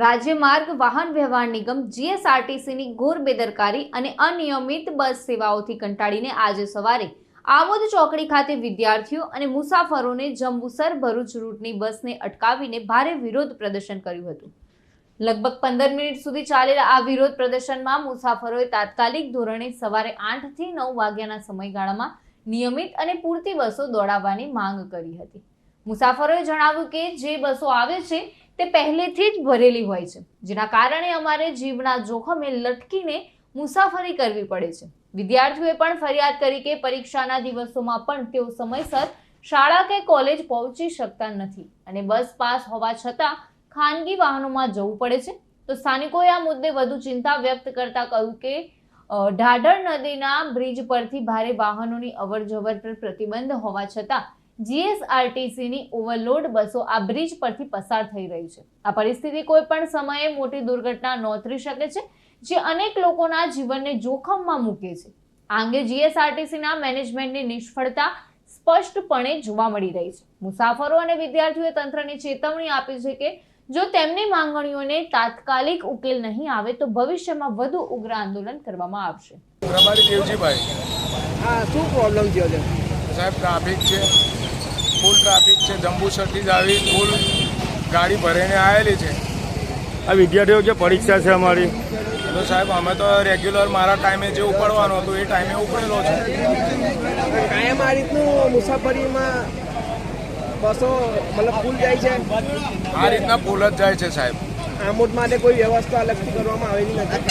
રાજ્ય માર્ગ વાહન વ્યવહાર નિગમ જીએસઆરટીસીની ઘોર બેદરકારી અને અનિયમિત બસ સેવાઓથી કંટાળીને આજે સવારે આમોદ ચોકડી ખાતે વિદ્યાર્થીઓ અને મુસાફરોને જંબુસર ભરૂચ રૂટની બસને અટકાવીને ભારે વિરોધ પ્રદર્શન કર્યું હતું. લગભગ પંદર મિનિટ સુધી ચાલેલા આ વિરોધ પ્રદર્શનમાં મુસાફરોએ તાત્કાલિક ધોરણે સવારે આઠથી નવ વાગ્યાના સમયગાળામાં નિયમિત અને પૂરતી બસો દોડાવવાની માંગ કરી હતી. મુસાફરોએ જણાવ્યું કે જે બસો આવે છે તે પહેલેથી જ ભરેલી હોય છે. જેના કારણે અમારે જીવના જોખમે લટકીને મુસાફરી કરવી પડે છે. વિદ્યાર્થીઓએ પણ ફરિયાદ કરી કે પરીક્ષાના દિવસોમાં પણ તેઓ સમયસર શાળા કે કોલેજ પહોંચી શકતા નથી અને બસ પાસ હોવા છતાં ખાનગી વાહનોમાં જવું પડે છે. તો સ્થાનિકોએ આ મુદ્દે વધુ ચિંતા વ્યક્ત કરતા કહ્યું કે ઢાઢર નદીના બ્રિજ પરથી ભારે વાહનોની અવરજવર પર પ્રતિબંધ હોવા છતાં જીએસઆરટીસીની ઓવરલોડ બસો આ બ્રિજ પરથી પસાર થઈ રહી છે. આ પરિસ્થિતિ કોઈ પણ સમયે મોટી દુર્ઘટના નોતરી શકે છે જે અનેક લોકોના જીવનને જોખમમાં મૂકે છે. આ અંગે જીએસઆરટીસીના મેનેજમેન્ટની નિષ્ફળતા સ્પષ્ટપણે જોવા મળી રહી છે. મુસાફરો અને વિદ્યાર્થીઓએ તંત્રને ચેતવણી આપી છે કે જો તેમની માંગણીઓને તાત્કાલિક ઉકેલ નહીં આવે તો ભવિષ્યમાં વધુ ઉગ્ર આંદોલન કરવામાં આવશે. પ્રભારી દેવજીભાઈ. હા શું પ્રોબ્લેમ થયો છે? સાહેબ ટ્રાફિક છે. ફૂલ ટ્રાફિક છે જંબુસરથી જ આવી ફૂલ ગાડી ભરીને આવેલી છે. આ વિદ્યાર્થીઓ જે પરીક્ષા છે અમારી? તો સાહેબ અમે તો રેગ્યુલર મારા ટાઈમે જે ઉપડવાનું હતું એ ટાઈમે ઉપડેલો છે. કાયમ આ રીતનું મુસાફરીમાં બસો મતલબ ફૂલ જાય છે? આ રીતના ફૂલ જ જાય છે સાહેબ. આમોદ માટે કોઈ વ્યવસ્થા અલગથી કરવામાં આવેલી નથી.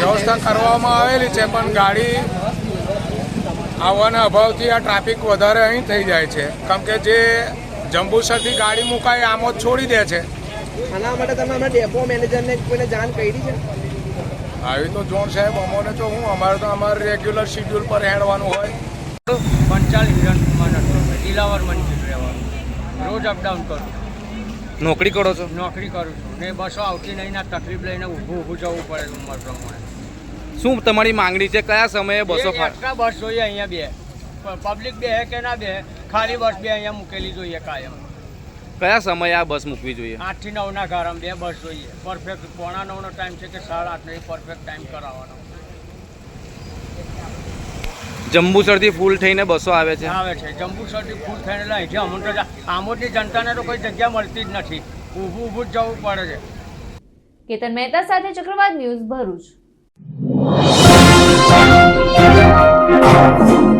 વ્યવસ્થા કરવામાં આવેલી છે પણ ગાડી આવવાના અભાવથી આ ટ્રાફિક વધારે અહીં થઈ જાય છે. કેમ કે જે જંબુસરથી ગાડી મુકાય આમ જ છોડી દે છે. આના માટે તમે હમણાં ડેપો મેનેજરને કોઈને જાણ કરી છે? આવી તો જોણ સાહેબ અમોને તો હું અમારે તો અમારે રેગ્યુલર શિડ્યુલ પર હેડવાનું હોય. પંચાલ હિરણકુમાર દિલાવર મંજિલ રહેવાનું રોજ અપડાઉન કરું. નોકરી કરો છો? નોકરી કરું છું. ને બસો આવતી નહીં ના તકલીફ લઈને ઊભું ઊભું જવું પડે ઉંમર પ્રમાણે. શું તમારી માંગણી છે? કયા સમયે બસો એક એક્સ્ટ્રા બસ જોઈએ અહીંયા બે. પબ્લિક બે કે ના બે? ખાલી બસ બે અહીંયા મૂકેલી જોઈએ કાયમ. કયા સમયે આ બસ મૂકવી જોઈએ? આઠથી નવના ગારામાં બે બસ જોઈએ. પરફેક્ટ પોણા નવનો ટાઈમ છે કે સાડા આઠનો એ પરફેક્ટ ટાઈમ કરાવવાનો. જંબુસરથી ફૂલ થઈને બસો આવે છે? આવે છે. જંબુસરથી ફૂલ થઈને લઈ છે અમુક તો આમોદની જનતાને તો કોઈ જગ્યા મળતી જ નથી. ઊભું ઊભું જ જવું પડે છે. કેતન મહેતા સાથે ચક્રવાત ન્યૂઝ ભરૂચ. Thank you.